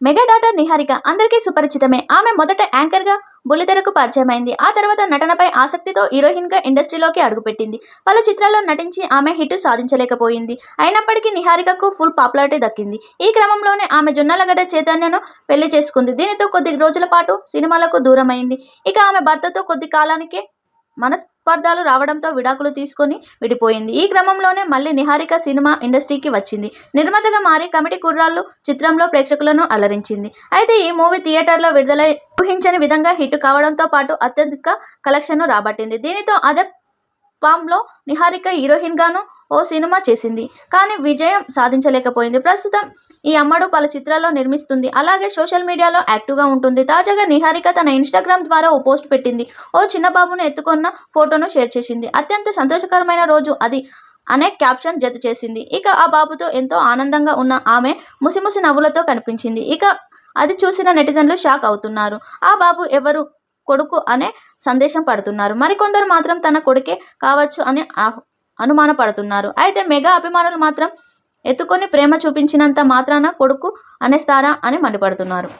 Mega daughter Niharika అందరికీ సుపరిచితమే. ఆమె మొదట యాంకర్గా బుల్లితెరకు పరిచయమైంది. ఆ తర్వాత నటనపై ఆసక్తితో హీరోయిన్గా ఇండస్ట్రీలోకి అడుగుపెట్టింది. పలు చిత్రాల్లో నటించి ఆమె హిట్ సాధించలేకపోయింది. అయినప్పటికీ నిహారికకు ఫుల్ పాపులారిటీ దక్కింది. ఈ క్రమంలోనే ఆమె జొన్నలగడ్డ చైతన్యను పెళ్ళి చేసుకుంది. దీనితో కొద్ది రోజుల పాటు సినిమాలకు దూరమైంది. ఇక ఆమె భర్తతో కొద్ది కాలానికే మనస్పర్ధాలు రావడంతో విడాకులు తీసుకొని విడిపోయింది. ఈ క్రమంలోనే మళ్ళీ నిహారిక సినిమా ఇండస్ట్రీకి వచ్చింది. నిర్మాతగా మారి కమిటీ కుర్రాళ్ళు చిత్రంలో ప్రేక్షకులను అలరించింది. అయితే ఈ మూవీ థియేటర్లో విడుదలై ఊహించని విధంగా హిట్ కావడంతో పాటు అత్యధిక కలెక్షన్ను రాబట్టింది. దీనితో అదే పామ్లో నిహారిక హీరోయిన్గాను ఓ సినిమా చేసింది. కానీ విజయం సాధించలేకపోయింది. ప్రస్తుతం ఈ అమ్మడు పలు చిత్రాల్లో నిర్మిస్తుంది. అలాగే సోషల్ మీడియాలో యాక్టివ్గా ఉంటుంది. తాజాగా నిహారిక తన ఇన్స్టాగ్రామ్ ద్వారా ఓ పోస్ట్ పెట్టింది. ఓ చిన్న బాబును ఎత్తుకున్న ఫోటోను షేర్ చేసింది. అత్యంత సంతోషకరమైన రోజు అది అనే క్యాప్షన్ జత చేసింది. ఇక ఆ బాబుతో ఎంతో ఆనందంగా ఉన్న ఆమె ముసిముసి నవ్వులతో కనిపించింది. ఇక అది చూసిన నెటిజన్లు షాక్ అవుతున్నారు. ఆ బాబు ఎవరు? కొడుకు అనే సందేశం పడుతున్నారు. మరికొందరు మాత్రం తన కొడుకే కావచ్చు అని అనుమానపడుతున్నారు. అయితే మెగా అభిమానులు మాత్రం ఎత్తుకొని ప్రేమ చూపించినంత మాత్రాన కొడుకు అనేస్తారా అని మండిపడుతున్నారు.